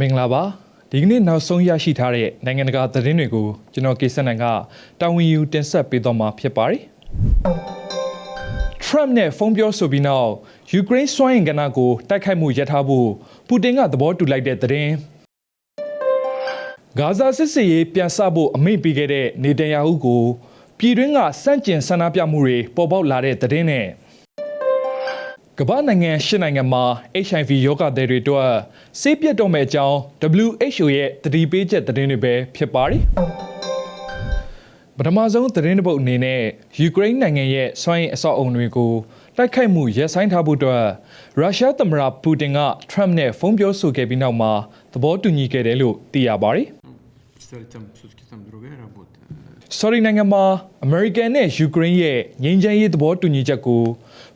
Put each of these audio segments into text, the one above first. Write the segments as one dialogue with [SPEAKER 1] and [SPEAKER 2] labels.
[SPEAKER 1] မင်္ဂလာပါဒီကနေ့နောက်ဆုံးရရှိထားတဲ့နိုင်ငံတကာသတင်းတွေကိုကျွန်တော်ကေစနန်ကတာဝန်ယူတင်ဆက်ပေးတော့မှာဖြစ်ပါတယ် Trump နဲ့ဖုန်းပြောဆိုပြီးနောက်ယူကရိန်းစွမ်းအင်ကဏ္ဍကိုတိုက်ခိုက်မှုရပ်ထားဖို့ပူတင်ကသဘောတူလိုက်တဲ့သတင်းဂါဇာစစ်စစ်ရေးပြန်ဆဖို့အမိန့်ပေးခဲ့တဲ့နေတန်ယာဟုကိုပြည်တွင်းကစန့်ကျင်ဆန္ဒပြမှုတွေပေါ်ပေါက်လာတဲ့သတင်းနဲ့ ကမ္ဘာနိုင်ငံ၈နိုင်ငံမှာ HIV ရောဂါသည်တွေအတွက်ဆေးပြတ်တော့မယ့်အကြောင်း WHO ရဲ့သတိပေးချက်သတင်းတွေပဲဖြစ်ပါတယ်။ပထမဆုံးသတင်းတစ်ပုဒ်အနေနဲ့ယူကရိန်းနိုင်ငံရဲ့စွမ်းအင်အဆောက်အုံတွေကိုတိုက်ခိုက်မှုရပ်ဆိုင်းထားဖို့အတွက်ရုရှားသမ္မတပူတင်ကထရမ့်နဲ့ဖုန်းပြောဆိုခဲ့ပြီးနောက်မှာသဘောတူညီခဲ့တယ်လို့သိရပါတယ်။ Sorry နိုင်ငံမှာ American နဲ့ Ukraine ရဲ့ငြိမ်းချမ်းရေးသဘောတူညီချက်ကို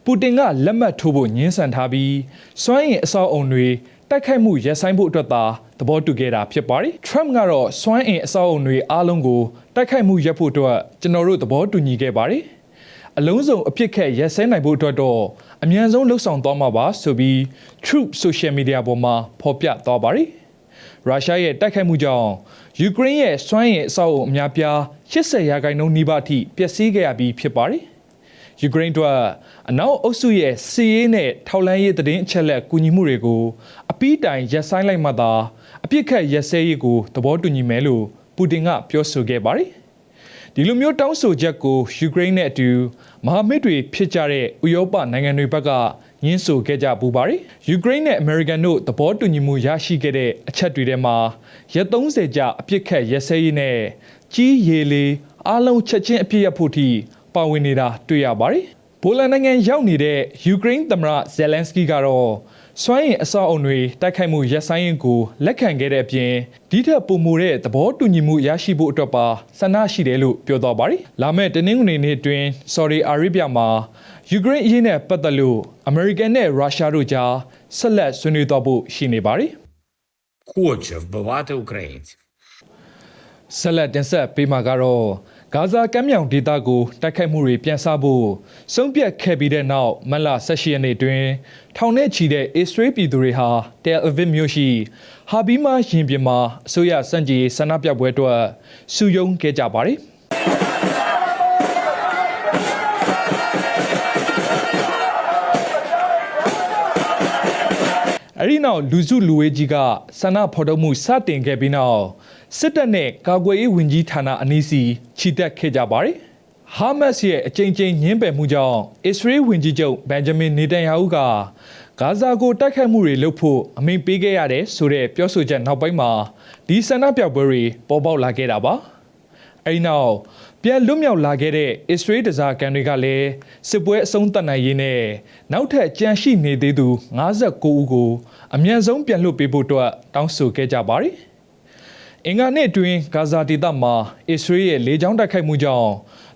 [SPEAKER 1] ပူတင်ကလက်မှတ်ထိုးဖို့ညှင်းဆန်ထားပြီးစွမ်းအင်အဆောက်အုံတွေတိုက်ခိုက်မှုရပ်ဆိုင်းဖို့အတွက်သာသဘောတူခဲ့တာဖြစ်ပါတယ်။ Trump ကတော့စွမ်းအင်အဆောက်အုံတွေအားလုံးကိုတိုက်ခိုက်မှုရပ်ဖို့အတွက်ကျွန်တော်တို့သဘောတူညီခဲ့ပါတယ်။အလုံးစုံအဖြစ်ခက်ရက်စဲနိုင်ဖို့အတွက်တော့အမြန်ဆုံးလှုပ်ဆောင်သွားမှာပါဆိုပြီး Truth Social Media ပေါ်မှာဖော်ပြသွားပါတယ်။ရုရှားရဲ့တိုက်ခိုက်မှုကြောင့်ယူကရိန်းရဲ့စွမ်းအင်အဆောက်အုံအများပြား80ရာခိုင်နှုန်းနီးပါးအထိပျက်စီးခဲ့ရပြီးဖြစ်ပါတယ်။ ယူကရိန်းတို့အနောက်အုပ်စုရဲ့စီးရေးနဲ့ထောက်လှမ်းရေးသတင်းအချက်အလက်ကူညီမှုတွေကိုအပီးတိုင်ရပ်ဆိုင်းလိုက်မှသာအပြစ်ခတ်ရက်စဲရေးကိုသဘောတူညီမယ်လို့ပူတင်ကပြောဆိုခဲ့ပါတယ်။ဒီလိုမျိုးတောင်းဆိုချက်ကိုယူကရိန်းနဲ့အတူမဟာမိတ်တွေဖြစ်ကြတဲ့ဥရောပနိုင်ငံတွေဘက်ကညှင်းဆိုခဲ့ကြပူပါတယ်။ယူကရိန်းနဲ့အမေရိကန်တို့သဘောတူညီမှုရရှိခဲ့တဲ့အချက်တွေထဲမှာရက်30ကြာအပြစ်ခတ်ရက်စဲရေးနဲ့ကြီးရေလေအားလုံးချက်ချင်းအပြစ်ရဖို့ထိ ပါဝင်နေတာတွေ့ရပါတယ်။ပိုလန်နိုင်ငံရောက်နေတဲ့ယူကရိန်းသမ္မတဇယ်လန်စကီကတော့စွမ်းအင်အဆောက်အုံတွေတိုက်ခိုက်မှုရပ်ဆိုင်းရင်ကိုလက်ခံခဲ့တဲ့အပြင်ဒီထက်ပိုမိုတဲ့သဘောတူညီမှုရရှိဖို့အတွက်ပါဆန္ဒရှိတယ်လို့ပြောသွားပါတယ်။လာမယ့်တနင်္ဂနွေနေ့အတွင်း Saudi Arabia မှာယူကရိန်းအရေးနဲ့ပတ်သက်လို့အမေရိကန်နဲ့ရုရှားတို့ကြားဆက်လက်ဆွေးနွေးသွားဖို့ရှိနေပါတယ်။
[SPEAKER 2] хоче вбивати українців.
[SPEAKER 1] ဆက်လက်တင်ဆက်ပေးမှာကတော့ ဂါဇာကမ်းမြောင်ဒေသကိုတိုက်ခိုက်မှုတွေပြန်ဆဖို့ဆုံးဖြတ်ခဲ့ပြီးတဲ့နောက်မတ်လ18ရက်နေ့တွင် ထောင်နဲ့ချီတဲ့အစ္စရေးပြည်သူတွေဟာတယ်အဗစ်မြို့ရှိဟာဘီမာရင်ပြင်မှာအစိုးရစံကြီးဆန္ဒပြပွဲအတွက်စုယုံခဲ့ကြပါတယ်။အဲ့ဒီနောက်လူစုလူဝေးကြီးကဆန္ဒဖော်ထုတ်မှုစတင်ခဲ့ပြီးနောက် စစ်တပ်နဲ့ကာကွယ်ရေးဝန်ကြီးဌာနအနည်းစီခြိတက်ခဲ့ကြပါတယ်။ဟာမတ်စ်ရဲ့အကြိမ်ကြိမ်ညှင်းပယ်မှုကြောင့်အစ္စရေးဝန်ကြီးချုပ်ဘန်ဂျမင်နေတန်ယာဟုကဂါဇာကိုတိုက်ခိုက်မှုတွေလုပ်ဖို့အမိန့်ပေးခဲ့ရတယ်ဆိုတဲ့ပြောဆိုချက်နောက်ပိုင်းမှာဒီဆန္ဒပြပွဲတွေပေါ်ပေါက်လာခဲ့တာပါ။အဲဒီနောက်ပြန်လွတ်မြောက်လာခဲ့တဲ့အစ္စရေးတစားကန်တွေကလည်းစစ်ပွဲအဆုံးသတ်နိုင်ရေးနဲ့နောက်ထပ်ကြန့်ရှိနေသေးသူ59ဦးကိုအမြန်ဆုံးပြန်လွှတ်ပေးဖို့အတွက်တောင်းဆိုခဲ့ကြပါတယ်။ အင်္ဂါနေ့တွင်ဂါဇာဒေသမှာအစ္စရေးရဲ့လေကြောင်းတိုက်ခိုက်မှုကြောင့်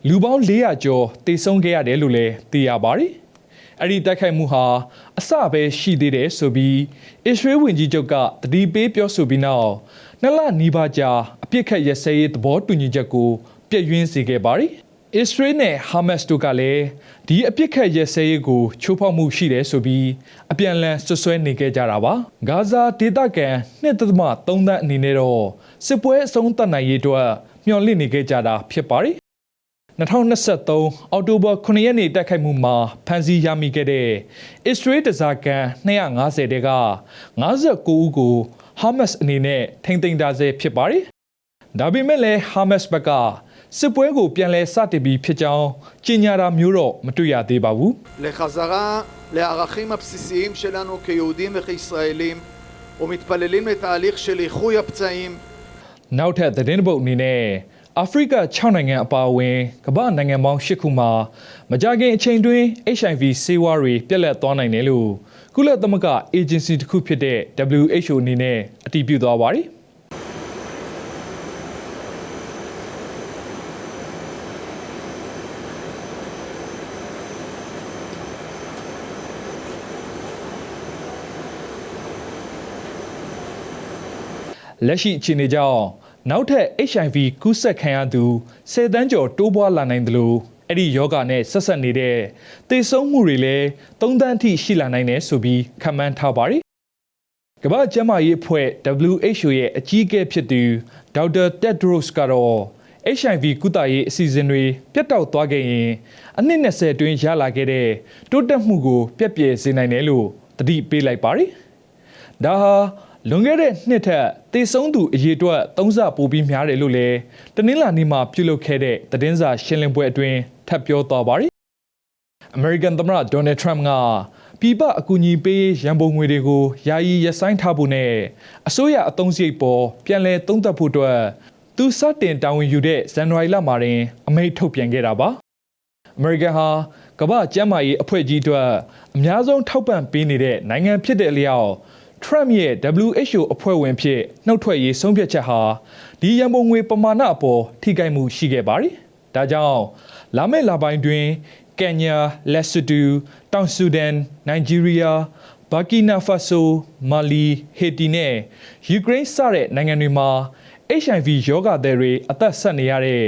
[SPEAKER 1] လူပေါင်း400ကျော်တေဆုံးခဲ့ရတယ်လို့လည်းသိရပါတယ်။အဲ့ဒီတိုက်ခိုက်မှုဟာအစပဲရှိသေးတယ်ဆိုပြီးအစ္စရေးဝန်ကြီးချုပ်ကတတိပေးပြောဆိုပြီးနောက်နှစ်လနီးပါးကြာအပြစ်ခတ်ရစဲရေးသဘောတူညီချက်ကိုပြည့်ရင်းစေခဲ့ပါတယ်။ အစ္စရေးနဲ့ဟာမတ်စ်တို့ကလည်းဒီအပြစ်ခတ်ရစဲရေးကိုချိုးဖောက်မှုရှိတယ်ဆိုပြီးအပြန်အလှန်ဆွဆွဲနေခဲ့ကြတာပါ။ဂါဇာဒေသခံ2.3သန်းအနေနဲ့တော့စစ်ပွဲအဆုံးသတ်နိုင်ရေးအတွက်မျှော်လင့်နေခဲ့ကြတာဖြစ်ပါတယ်။2023အောက်တိုဘာ9ရက်နေ့တိုက်ခိုက်မှုမှာဖမ်းဆီးရမိခဲ့တဲ့အစ္စရေးတစားကန်250တဲက59ဦးကိုဟာမတ်စ်အနေနဲ့ထိမ့်သိမ်းထားဆဲဖြစ်ပါတယ်။ဒါပေမဲ့လည်းဟာမတ်စ်ဘက်က စစ်ပွဲကိုပြန်လည်စတင်ပြီးဖြစ်ကြောင်းကြေညာတာမျိုးတော့မတွေ့ရသေးပါဘူး
[SPEAKER 3] לחזרה לערכים הבסיסיים שלנו כיהודים וכישראלים ומתפללים לתהליך של איחוי הפצעים
[SPEAKER 1] ။နောက်ထပ်သတင်းတစ်ပုဒ်အနေနဲ့အာဖရိက6နိုင်ငံအပါအဝင်ကမ္ဘာနိုင်ငံပေါင်း10ခုမှာမကြခင်အချိန်တွင်း HIV ဆေးဝါးတွေပြက်လက်သွားနိုင်တယ်လို့ကုလသမဂ္ဂအေဂျင်စီတစ်ခုဖြစ်တဲ့ WHO အနေနဲ့အတည်ပြုသွားပါတယ်။ လက်ရှိအခြေအနေကြောင့်နောက်ထပ် HIV ကူးစက်ခံရသူ10တန်းကျော်တိုးပွားလာနိုင်တယ်လို့အဲ့ဒီယောဂနဲ့ဆက်ဆက်နေတဲ့သေဆုံးမှုတွေလည်း3တန်းထိရှိလာနိုင်တယ်ဆိုပြီးခန့်မှန်းထားပါတယ်ကမ္ဘာ့ကျန်းမာရေးအဖွဲ့ WHO ရဲ့အကြီးအကဲဖြစ်သူဒေါက်တာတက်ဒရိုစ်ကတော့ HIV ကုသရေးအစီအစဉ်တွေပြတ်တောက်သွားခဲ့ရင်အနှစ်20အတွင်းရလာခဲ့တဲ့တိုးတက်မှုကို ပြက်ပြယ်စေနိုင်တယ်လို့တတိပေးလိုက်ပါတယ်။ဒါဟာ လွန်ခဲ့တဲ့နှစ်ထက်သေဆုံးသူအရေအတွက်3ဆပိုပြီးများတယ်လို့လည်းတနင်္လာနေ့မှာပြုလုပ်ခဲ့တဲ့သတင်းစာရှင်းလင်းပွဲအတွင်းထပ်ပြောသွားပါတယ်။အမေရိကန်သမ္မတဒေါ်နယ်ထရမ့်ကပြည်ပအကူအညီပေးရေးရန်ပုံငွေတွေကိုယာယီရပ်ဆိုင်းထားဖို့နဲ့အစိုးရအသုံးစရိတ်ပေါ်ပြန်လည်သုံးသပ်ဖို့အတွက်သူစတင်တာဝန်ယူတဲ့ဇန်နဝါရီလမှာတွင် အမိန့်ထုတ်ပြန်ခဲ့တာပါအမေရိကန်ဟာကမ္ဘာ့ကျန်းမာရေးအဖွဲ့ကြီးအတွက်အများဆုံးထောက်ပံ့ပေးနေတဲ့နိုင်ငံဖြစ်တဲ့အလျောက် ထရမ့်ရဲ့ WHO အဖွဲ့ဝင်ဖြစ်နှုတ်ထွက်ရေးဆုံးဖြတ်ချက်ဟာဒီရန်ပုံငွေပမာဏအပေါ်ထိခိုက်မှုရှိခဲ့ပါတယ်။ဒါကြောင့်လာမယ့်လပိုင်းတွင်ကင်ညာ၊လက်စတူ၊တောင်ဆူဒန်၊နိုင်ဂျီးရီးယား၊ဘာကီနာဖာဆို၊မာလီ၊ဟေတီနဲ့ယူကရိန်းစတဲ့နိုင်ငံတွေမှာ HIV ရောဂါသည်တွေအသက်ဆက်နေရတဲ့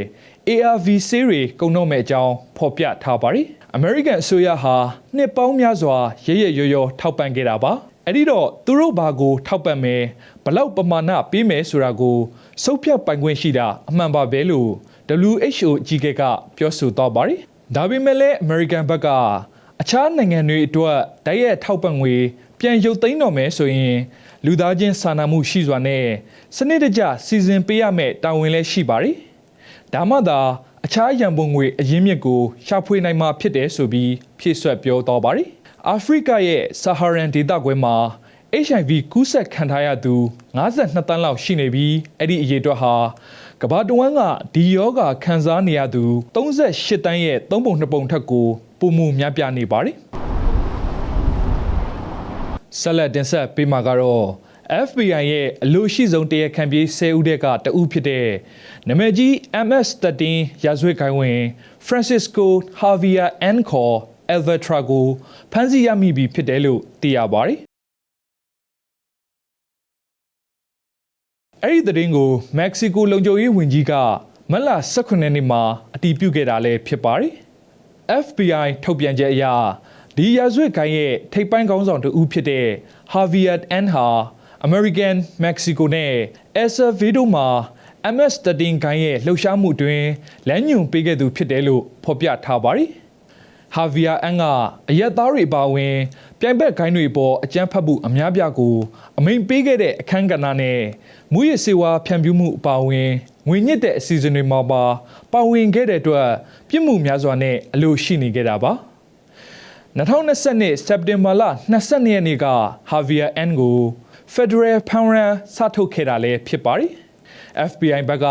[SPEAKER 1] ARV ဆေးတွေကုန်တော့မဲ့အကြောင်းဖော်ပြထားပါတယ်။ American အစိုးရဟာနှစ်ပေါင်းများစွာရရရော်ရော်ထောက်ပံ့ခဲ့တာပါ။ အဲ့ဒီတော့သူတို့ဘာကို ထောက်ပံ့မယ်ဘလောက်ပမာဏပေးမယ်ဆိုတာကိုစုပ်ဖြတ်ပိုင်ခွင့်ရှိတာအမှန်ပါပဲလို့ WHO အကြီးအကဲကပြောဆိုသွားပါတယ်။ဒါပေမဲ့လည်း American ဘက်ကအခြားနိုင်ငံတွေအတွက်တိုက်ရိုက်ထောက်ပံ့ငွေပြန်ရုပ်သိမ်းတော့မယ်ဆိုရင်လူသားချင်းစာနာမှုရှိစွာနဲ့စနစ်တကျစီစဉ်ပေးရမယ့်တာဝန်လည်းရှိပါတယ်။ဒါမှသာအခြားရန်ပုံငွေအရင်းမြစ်ကိုရှာဖွေနိုင်မှာဖြစ်တယ်ဆိုပြီးဖြည့်ဆွက်ပြောသွားပါတယ်။ အာဖရိကရဲ့ဆာဟာရန်ဒေသခွဲမှာ HIV ကူးစက်ခံထားရသူ52တန်းလောက်ရှိနေပြီးအဲ့ဒီအရေအတွက်ဟာကမ္ဘာတဝန်းကဒီယောဂါခံစားနေရသူ38တန်းရဲ့3ပုံ2ပုံထက်ကိုပုံမှုများပြားနေပါတယ်ဆက်လက်တင်ဆက်ပေးမှာကတော့ FBI ရဲ့အလို့ရှိဆုံးတရားခံပြေး10ဦးတက်ကတဦးဖြစ်တဲ့နမကြီး MS13 ရာဇဝတ်ခိုင်ဝင် Francisco Javier N. ခေါ် Alvetra ကိုဖမ်းဆီးရမိပြီဖြစ်တယ်လို့သိရပါတယ်အဲ့ဒီသတင်းကိုမက္ကဆီကိုလုံခြုံရေးဝန်ကြီးကမတ်လ18ရက်နေ့မှာအတည်ပြုခဲ့တာလည်းဖြစ်ပါတယ်။ FBI ထုတ်ပြန်ချက်အရဒီရာဇဝတ်ကိုင်းရဲ့ထိပ်ပိုင်းခေါင်းဆောင်တဦးဖြစ်တဲ့ Javier N ဟာ American, Mexico နဲ့ El Salvador မှာ MS-13 ကိုင်းရဲ့လှုပ်ရှားမှုတွင်လမ်းညွှန်ပေးခဲ့သူဖြစ်တယ်လို့ဖော်ပြထားပါတယ်။ ဟာဗီယာအန်ကအရက်သားတွေပါဝင် ပြိုင်ဘက်ဂိုင်းတွေပေါ်အကြမ်းဖက်မှုအများပြားကို အမိန်ပေးခဲ့တဲ့အခမ်းကဏ္ဍနဲ့မူရစေဝါဖြန့်ဖြူးမှုအပါအဝင်ငွေညစ်တဲ့အစီအစဉ်တွေမှာပါပါဝင်ခဲ့တဲ့အတွက်ပြစ်မှုများစွာနဲ့အလို့ရှိနေခဲ့တာပါ2020စက်တင်ဘာလ22ရက်နေ့ကဟာဗီယာအန်ကို Federal Pound စထုတ်ခဲ့တာလည်းဖြစ်ပါတယ်။ FBI ဘက်က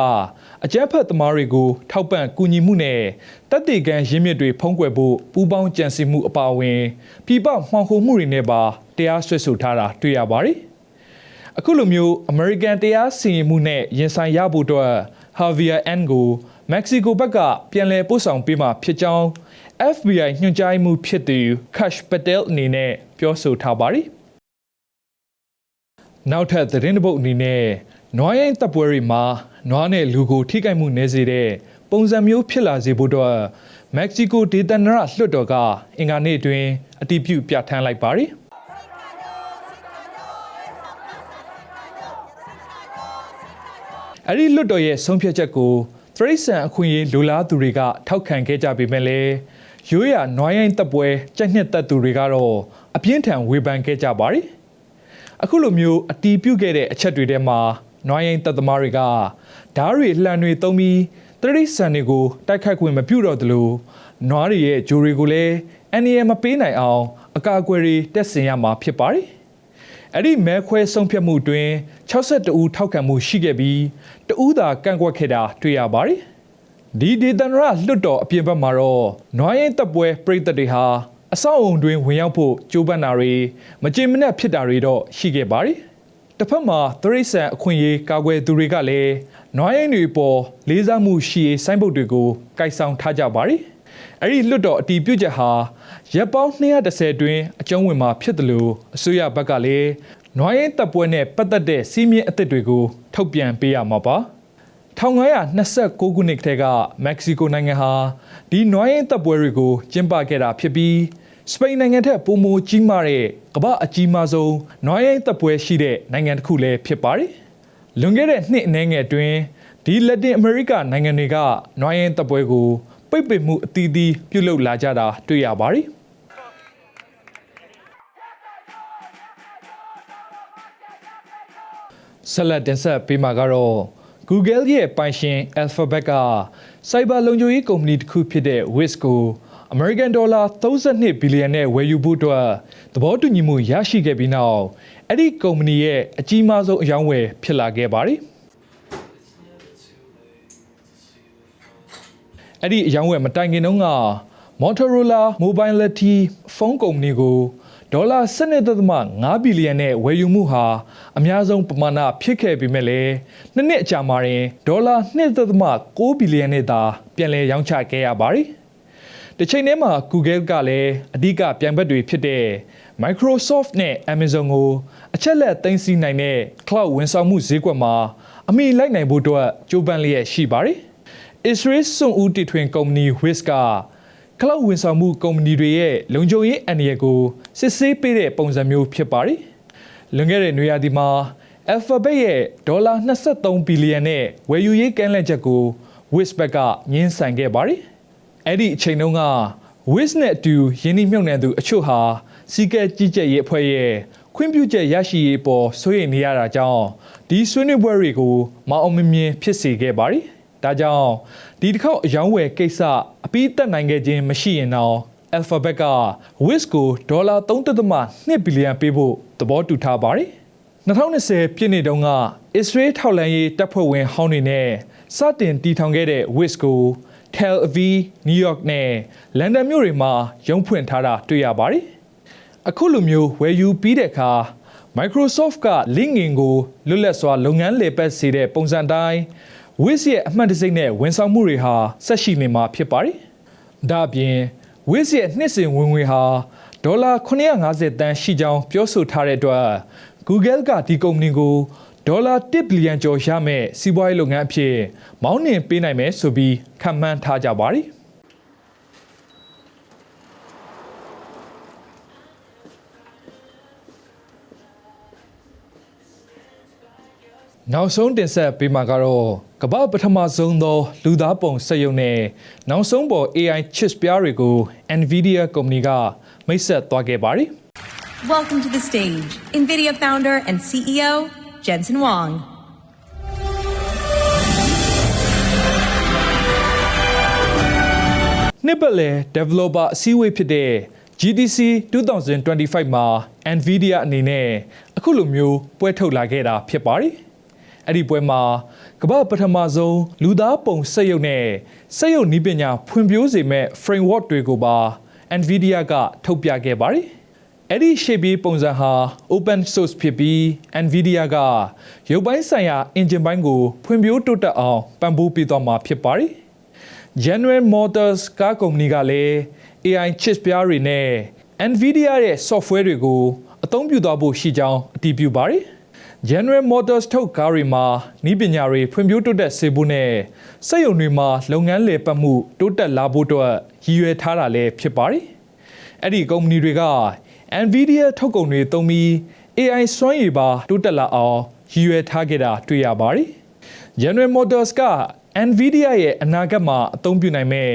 [SPEAKER 1] အကြမ်းဖက်သမားတွေကိုထောက်ပံ့ကူညီမှုနဲ့တပ်တေကန်ရင်းမြစ်တွေဖုံးကွယ်ဖို့ပူးပေါင်းကြံစည်မှုအပါအဝင်ပြည်ပမှောင်ခိုမှုတွေနဲ့ပါတရားစွဲဆိုထားတာတွေ့ရပါတယ်။အခုလိုမျိုး American တရားစီရင်မှုနဲ့ရင်ဆိုင်ရဖို့အတွက် Javier N ကိုမက္ကဆီကိုဘက်ကပြန်လည်ပို့ဆောင်ပေးမှာဖြစ်ကြောင်း FBI ညွှန်ကြားမှုဖြစ်သူ Kash Patel အနေနဲ့ပြောဆိုထားပါတယ်။နောက်ထပ်သတင်းတစ်ပုဒ်အနေနဲ့နွားရိုင်းတပ်ပွဲတွေမှာ နွားနဲ့လူကိုထိခိုက်မှုနည်းစေတဲ့ပုံစံမျိုးဖြစ်လာစေဖို့အတွက်မက္ကဆီကိုဒေသန္တရလွှတ်တော်ကအင်္ဂါနေ့တွင်အတည်ပြုပြဋ္ဌာန်းလိုက်ပါတယ်အဲ့ဒီလွှတ်တော်ရဲ့ဆုံးဖြတ်ချက်ကိုသရိษံအခွင့်အရေးလိုလားသူတွေကထောက်ခံခဲ့ကြပေမဲ့လည်းရိုးရနွားရိုင်းတပ်ပွဲကြက်နှစ်သက်သူတွေကတော့အပြင်းထန်ဝေဖန်ခဲ့ကြပါတယ်အခုလိုမျိုးအတီးပြုတ်ခဲ့တဲ့အချက်တွေထဲမှာနွားရင်တပ်သမားတွေက ဓားတွေလှန်တွေသုံးပြီးတရိษံတွေကိုတိုက်ခိုက်ခွင့်မပြုတော့သလိုနွားတွေရဲ့ဂျိုတွေကိုလည်းအန်ရီယမပေးနိုင်အောင် အကာအကွယ်တွေတက်ဆင်ရမှာဖြစ်ပါတယ်။အဲ့ဒီမဲခွဲဆုံးဖြတ်မှုတွင်62ဦးထောက်ခံမှုရှိခဲ့ပြီးတဦးသာကန့်ကွက်ခဲ့တာတွေ့ရပါတယ်။ဒီဒေသန္တရလွတ်တော်အပြင်ဘက်မှာတော့နွားရင်တပ်ပွဲပြည်သက်တွေဟာအဆောက်အုံတွင်ဝင်ရောက်ဖို့ကြိုးပမ်းတာတွေမကြေမနက်ဖြစ်တာတွေတော့ရှိခဲ့ပါတယ်။တစ်ဖက်မှာသရိษံအခွင့်အရေးကာကွယ်သူတွေကလည်း နွားရင်တွေပေါ်လေးစားမှုရှိရေးစိုင်းပုတ်တွေကိုကိုက်ဆောင်ထားကြပါတယ်။အဲ့ဒီလွတ်တော်အတီးပြုတ်ချက်ဟာရပ်ပေါင်း230တွင်အကျုံးဝင်မှာဖြစ်တယ်လို့အစိုးရဘက်ကလည်းနွားရင်တပ်ပွဲနဲ့ပတ်သက်တဲ့စီးမြင့်အသစ်တွေကိုထုတ်ပြန်ပေးရမှာပါ။1929ခုနှစ်ကတည်းကမက္ကဆီကိုနိုင်ငံဟာဒီနွားရင်တပ်ပွဲတွေကိုကျင်းပခဲ့တာဖြစ်ပြီးစပိန်နိုင်ငံထက်ပိုမိုကြီးမားတဲ့ကမ္ဘာအကြီးမားဆုံးနွားရိုင်းတပ်ပွဲရှိတဲ့နိုင်ငံတစ်ခုလည်းဖြစ်ပါတယ်။ လွန်ခဲ့တဲ့နှစ်အနည်းငယ်အတွင်းဒီလက်တင်အမေရိကနိုင်ငံတွေကနွားရိုင်းတပ်ပွဲကို ပိတ်ပင်မှုအသီးသီးပြုလုပ်လာကြတာတွေ့ရပါတယ်။ဆက်လက်တင်ဆက်ပေးမှာကတော့ Google ရဲ့ပိုင်ရှင် Alphabet က Cyber လုံခြုံရေးကုမ္ပဏီတစ်ခုဖြစ်တဲ့ Wiz ကို American Dollar 32ဘီလီယံနဲ့ဝယ်ယူဖို့အတွက်သဘောတူညီမှုရရှိခဲ့ပြီးနောက်အဲ့ဒီကုမ္ပဏီရဲ့အကြီးမားဆုံးအယောင်းဝယ်ဖြစ်လာခဲ့ပါတယ်။အဲ့ဒီအယောင်းဝယ်မတိုင်ခင်တုန်းက Motorola Mobility ဖုန်းကုမ္ပဏီကိုဒေါ်လာ12.5ဘီလီယံနဲ့ဝယ်ယူမှုဟာအများဆုံးပမာဏဖြစ်ခဲ့ပေမဲ့လည်းနှစ်နှစ်အကြာမှာရင်ဒေါ်လာ2.6ဘီလီယံနဲ့သာပြန်လည်ရောင်းချခဲ့ရပါတယ်။ တစ်ချိန်တည်းမှာ Google ကလည်းအဓိကပြိုင်ဘက်တွေဖြစ်တဲ့ Microsoft နဲ့ Amazon ကိုအချက်လက်သိမ်းဆည်းနိုင်တဲ့ cloud ဝန်ဆောင်မှုဈေးကွက်မှာအမိလိုက်နိုင်ဖို့အတွက်ကြိုးပမ်းလျက်ရှိပါတယ်။ Israel စွန့်ဦးတီထွင်ကုမ္ပဏီ Wiz ကကလောက်ဝန်ဆောင်မှုကုမ္ပဏီတွေရဲ့လုံခြုံရေးအန္တရာယ်ကိုစစ်ဆေးပေးတဲ့ပုံစံမျိုးဖြစ်ပါတယ်။လွန်ခဲ့တဲ့နွေရာသီမှာ Alphabet ရဲ့ဒေါ်လာ23ဘီလီယံနဲ့ဝယ်ယူရေးကမ်းလှမ်းချက်ကို Wiz ဘက်ကငင်းဆန်ခဲ့ပါတယ်။ အဲ့ဒီအချိန်တုန်းက Wiz နဲ့အတူယင်းနှိမ့်နှံသူအချို့ဟာစီကဲကြီးကြပ်ရေးအဖွဲ့ရဲ့ခွင့်ပြုချက်ရရှိရေးပေါ်စိုးရိမ်နေရတာကြောင့်ဒီဆွေးနွေးပွဲတွေကိုမအောင်မမြင်ဖြစ်စေခဲ့ပါတယ်။ဒါကြောင့်ဒီတစ်ခေါက်အယောင်းဝယ်ကိစ္စအပြီးတက်နိုင်ခဲ့ခြင်းမရှိရင်တော့ Alphabet က Wiz ကိုဒေါ်လာ3.2ဘီလီယံပေးဖို့သဘောတူထားပါတယ်။2020ပြည့်နှစ်တုန်းက Israel ထောက်လှမ်းရေးတပ်ဖွဲ့ဝင်ဟောင်းတွေနဲ့စတင်တည်ထောင်ခဲ့တဲ့ Wiz ကို Tel Aviv, New York နဲ့ London မြို့တွေမှာရုံးဖွင့်ထားတာတွေ့ရပါတယ်။အခုလိုမျိုးဝယ်ယူပြီးတဲ့အခါ Microsoft က LinkedIn ကိုလွတ်လပ်စွာလုပ်ငန်းလည်ပတ်စေတဲ့ပုံစံတိုင်း Wiz ရဲ့အမှတ်တံဆိပ်နဲ့ဝန်ဆောင်မှုတွေဟာဆက်ရှိနေမှာဖြစ်ပါတယ်။ဒါ့အပြင် Wiz ရဲ့နှစ်စဉ်ဝင်ငွေဟာဒေါ်လာ950တန်းရှိကြောင်းပြောဆိုထားတဲ့အတွက် Google ကဒီကုမ္ပဏီကို ဒေါ်လာ1ဘီလီယံကျော်ရမယ့်စီးပွားရေးလုပ်ငန်းအဖြစ်မောင်းနှင်ပေးနိုင်မယ်ဆိုပြီးခန့်မှန်းထားကြပါတယ်။နောက်ဆုံးတင်ဆက်ပေးမှာကတော့ကမ္ဘာပထမဆုံးသော လူသားပုံစက်ရုံနဲ့နောက်ဆုံးပေါ် AI chips ပြားတွေကို Nvidia ကုမ္ပဏီကမိတ်ဆက်သွားခဲ့ပါတယ်
[SPEAKER 4] Welcome to the stage, NVIDIA founder and CEO, Jensen Huang.
[SPEAKER 1] ။နှစ်ပတ်လည် developer အစည်းအဝေးဖြစ်တဲ့ GTC 2025မှာ Nvidia အနေနဲ့အခုလိုမျိုးပွဲထုတ်လာခဲ့တာဖြစ်ပါတယ်။အဲ့ဒီပွဲမှာကမ္ဘာပထမဆုံးလူသားပုံစက်ရုပ်နဲ့စက်ရုပ်နည်းပညာဖွံ့ဖြိုးစေမဲ့ framework တွေကိုပါ Nvidia ကထုတ်ပြခဲ့ပါတယ်။ အဲ့ဒီ shape ပြီးပုံစံဟာ open source ဖြစ်ပြီး Nvidia ကရုပ်ပိုင်းဆိုင်ရာ engine ပိုင်းကို ဖွံ့ဖြိုးတိုးတက်အောင်ပံ့ပိုးပေးသွားမှာဖြစ်ပါတယ်။ General Motors ကားကုမ္ပဏီကလည်း AI chips ပြားတွေနဲ့ Nvidia ရဲ့ software တွေကိုအသုံးပြုသွားဖို့ရှိကြောင်းအတည်ပြုပါတယ်။ General Motors ထုတ်ကားတွေမှာနီးပညာတွေဖွံ့ဖြိုးတိုးတက်စေဖို့နဲ့စက်ရုံတွေမှာလုပ်ငန်းလည်ပတ်မှုတိုးတက်လာဖို့အတွက်ရည်ရွယ်ထားတာလည်းဖြစ်ပါတယ်။အဲ့ဒီကုမ္ပဏီတွေက Nvidia ထုတ်ကုန်တွေသုံးပြီး AI စွမ်းရည်ပါတိုးတက်လာအောင်ရည်ရွယ်ထားခဲ့တာတွေ့ရပါတယ်။ General Motors က Nvidia ရဲ့အနာဂတ်မှာအသုံးပြုနိုင်မဲ့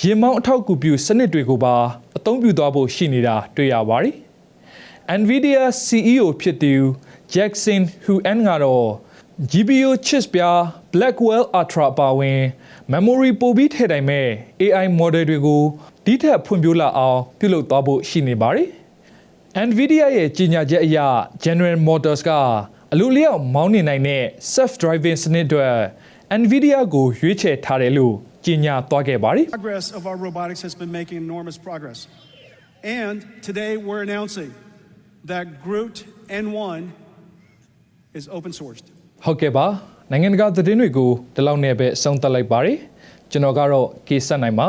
[SPEAKER 1] ရင်မောင်းအထောက်အကူပြုစနစ်တွေကိုပါအသုံးပြုသွားဖို့ရှိနေတာတွေ့ရပါတယ်။ Nvidia CEO ဖြစ်သူ Jackson Huang ကတော့ GPU chips ပြား Blackwell Ultra အပါအဝင် memory ပိုပြီးထည့်နိုင်မဲ့ AI model တွေကိုဒီထက်ဖွံ့ဖြိုးလာအောင်ပြုလုပ်သွားဖို့ရှိနေပါတယ်။ Nvidia ရဲ့ကြီးညာချက်အရ General Motors ကအလိုလျောက်မောင်းနေနိုင်တဲ့ self driving စနစ်အတွက် Nvidia ကိုရွေးချယ်ထားတယ်လို့ကြီးညာသွားခဲ့ပါတယ်
[SPEAKER 5] progress of our robotics has been making enormous progress. And today we're announcing that Groot N1 is open sourced.
[SPEAKER 1] ဟုတ်ကဲ့ပါနိုင်ငံတကာသတင်းတွေကိုဒီလောက်နဲ့ပဲအဆုံးသတ်လိုက်ပါတယ်ကျွန်တော်ကတော့ကေဆက်နိုင်ပါ